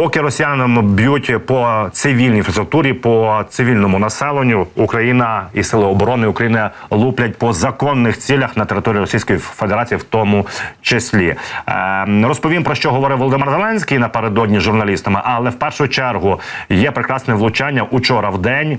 Поки росіянам б'ють по цивільній інфраструктурі, по цивільному населенню, Україна і сили оборони України луплять по законних цілях на території Російської Федерації, в тому числі. Е, розповім про що говорив Володимир Зеленський напередодні журналістами, але в першу чергу є прекрасне влучання учора в день.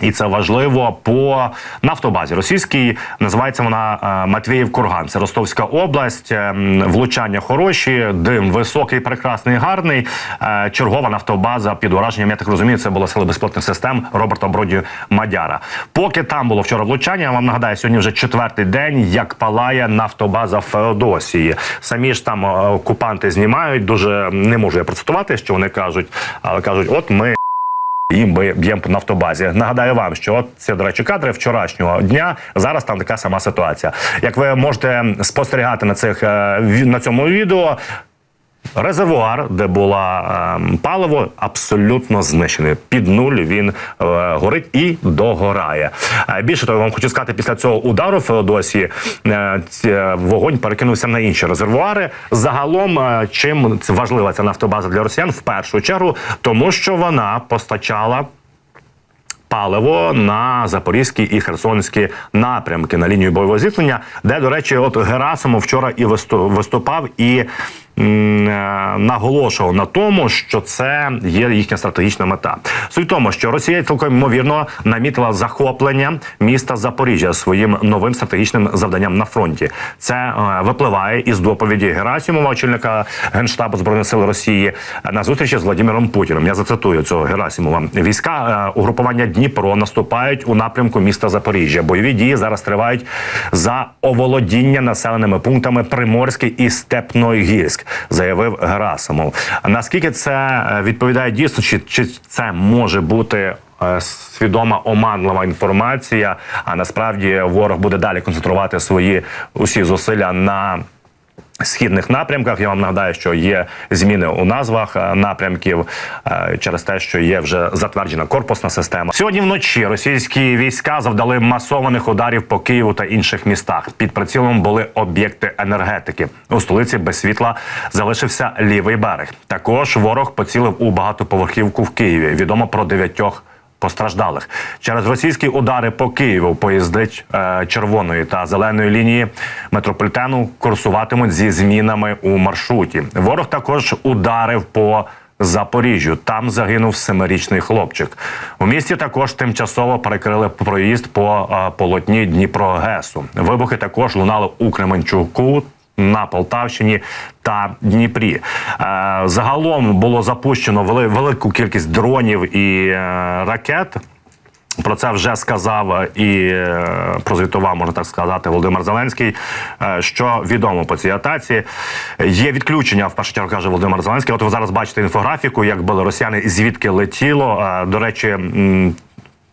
І це важливо по нафтобазі. Російській називається вона е, Матвіїв Курган. Це Ростовська область. Е, Влучання хороші, дим високий, прекрасний, гарний. Е, Чергова нафтобаза під ураженням. Я так розумію, це була сила безпілотних систем Роберта Броді Мадяра. Поки там було вчора влучання, я вам нагадаю, сьогодні вже четвертий день, як палає нафтобаза Феодосії. Самі ж там окупанти знімають. Дуже не можу я процитувати, що вони кажуть, але кажуть, от ми. І ми б'ємо по нафтобазі. Нагадаю вам, що це, до речі, кадри вчорашнього дня. Зараз там така сама ситуація. Як ви можете спостерігати на цих е, на цьому відео. Резервуар, де було ем, паливо, абсолютно знищений. Під нуль він е, горить і догорає. Е, більше того, вам хочу сказати, після цього удару Феодосії е, ці- вогонь перекинувся на інші резервуари. Загалом, е, чим важлива ця нафтобаза для росіян, в першу чергу, тому що вона постачала паливо на запорізькі і херсонські напрямки на лінію бойового зіткнення, де, до речі, от Герасимов вчора і висту- виступав і. Е, Наголошував на тому, що це є їхня стратегічна мета. Суть тому, що Росія цілком ймовірно намітила захоплення міста Запоріжжя своїм новим стратегічним завданням на фронті. Це е, випливає із доповіді Герасимова, очільника генштабу збройних сил Росії, на зустрічі з Владимиром Путіним. Я зацитую цього Герасимова. Війська е, угрупування Дніпро наступають у напрямку міста Запоріжжя. Бойові дії зараз тривають за оволодіння населеними пунктами Приморський і Степногірськ, заявив Герасимов. Наскільки це е, відповідає дійсно, чи, чи це може бути? е, Свідома оманлива інформація, а насправді ворог буде далі концентрувати свої усі зусилля на східних напрямках. Я вам нагадаю, що є зміни у назвах е, напрямків е, через те, що є вже затверджена корпусна система. Сьогодні вночі російські війська завдали масованих ударів по Києву та інших містах. Під прицілом були об'єкти енергетики. У столиці без світла залишився лівий берег. Також ворог поцілив у багатоповерхівку в Києві. Відомо про дев'ятьох постраждалих через російські удари по Києву поїзди е, червоної та зеленої лінії метрополітену курсуватимуть зі змінами у маршруті. Ворог також ударив по Запоріжжю. Там загинув семирічний хлопчик. У місті також тимчасово перекрили проїзд по е, полотні Дніпрогесу. Вибухи також лунали у Кременчуку на Полтавщині та Дніпрі. Е, загалом було запущено велику кількість дронів і е, ракет. Про це вже сказав і е, прозвітував, можна так сказати, Володимир Зеленський. Що відомо по цій атаці є відключення. В першу чергу каже Володимир Зеленський. От ви зараз бачите інфографіку, як били росіяни, і звідки летіло. До речі,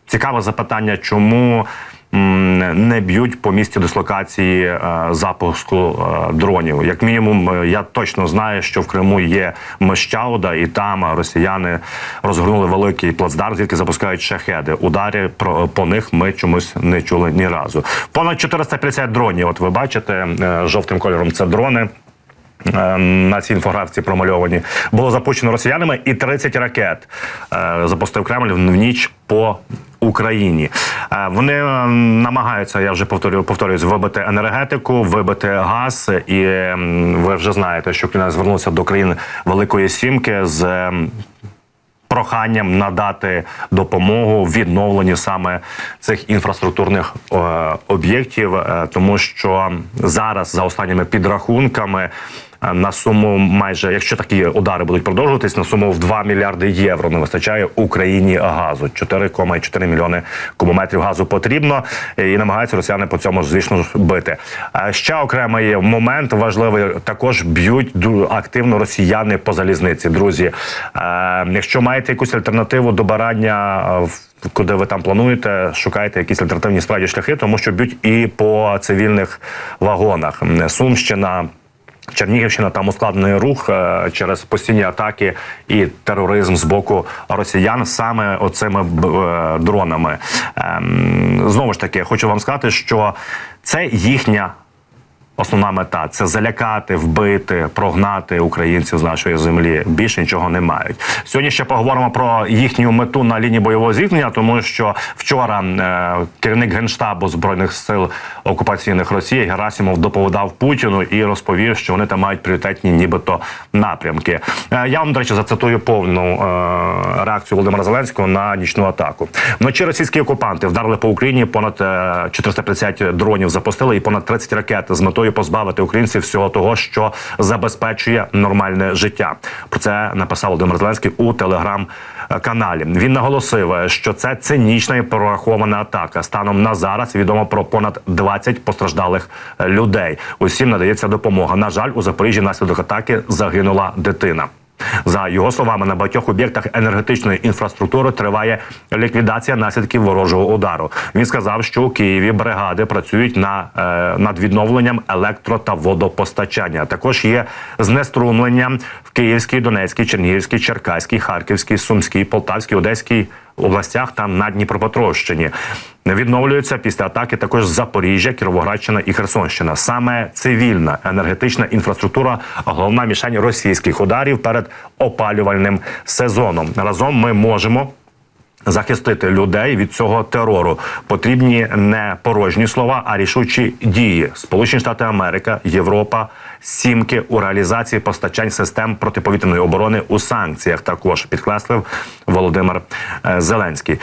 цікаве запитання, чому. Не б'ють по місці дислокації е, запуску е, дронів. Як мінімум, е, я точно знаю, що в Криму є Мещауда, і там росіяни розгорнули великий плацдарм, звідки запускають шахеди. Удари про по них ми чомусь не чули ні разу. Понад 450 дронів. От ви бачите жовтим кольором. Це дрони. Е, На цій інфографіці промальовані було запущено росіянами і 30 ракет е, запустив Кремль в ніч по Україні. Е, Вони намагаються, я вже повторюю, повторююсь, вибити енергетику, вибити газ. І ви вже знаєте, що Україна звернулася до країн Великої Сімки з. Проханням надати допомогу в відновленні саме цих інфраструктурних е, об'єктів, е, тому що зараз за останніми підрахунками. Е, На суму майже, якщо такі удари будуть продовжуватись, на суму в 2 мільярди євро не вистачає Україні газу. 4,4 мільйони кубометрів газу потрібно, і намагаються росіяни по цьому звісно бити. Е, Ще окремий момент важливий також б'ють активно росіяни по залізниці. Друзі, е, якщо маєте якусь альтернативу до барання. е, в- Куди ви там плануєте, шукайте якісь альтернативні справді шляхи, тому що б'ють і по цивільних вагонах. Сумщина, Чернігівщина там ускладнений рух е, через постійні атаки і тероризм з боку росіян саме оцими е, дронами. Ем, Знову ж таки, хочу вам сказати, що це їхня Основна мета це залякати, вбити, прогнати українців з нашої землі. Більше нічого не мають. Сьогодні ще поговоримо про їхню мету на лінії бойового зіткнення, тому що вчора е, керівник генштабу збройних сил окупаційних Росії Герасимов доповідав Путіну і розповів, що вони там мають пріоритетні, нібито напрямки. Е, я вам до речі зацитую повну е, реакцію Володимира Зеленського на нічну атаку. Вночі російські окупанти вдарили по Україні понад е, 450 дронів запустили і понад 30 ракет з метою позбавити українців всього того, що забезпечує нормальне життя. Про це написав Володимир Зеленський у телеграм-каналі. Він наголосив, що це цинічна і прорахована атака. Станом на зараз відомо про понад 20 постраждалих людей. Усім надається допомога. На жаль, у Запоріжжі наслідок атаки загинула дитина. За його словами, на багатьох об'єктах енергетичної інфраструктури триває ліквідація наслідків ворожого удару. Він сказав, що у Києві бригади працюють на е, над відновленням електро та водопостачання. Також є знеструмлення в Київській, Донецькій, Чернігівській, Черкаській, Харківській, Сумській, Полтавській, Одеській областях та на Дніпропетровщині. Відновлюються після атаки також Запоріжжя, Кіровоградщина і Херсонщина. Саме цивільна енергетична інфраструктура головна мішень російських ударів перед опалювальним сезоном. Разом ми можемо. Захистити людей від цього терору потрібні не порожні слова, а рішучі дії. Сполучені Штати Америка, Європа, сімки у реалізації постачань систем протиповітряної оборони у санкціях. Також підкреслив Володимир е, Зеленський.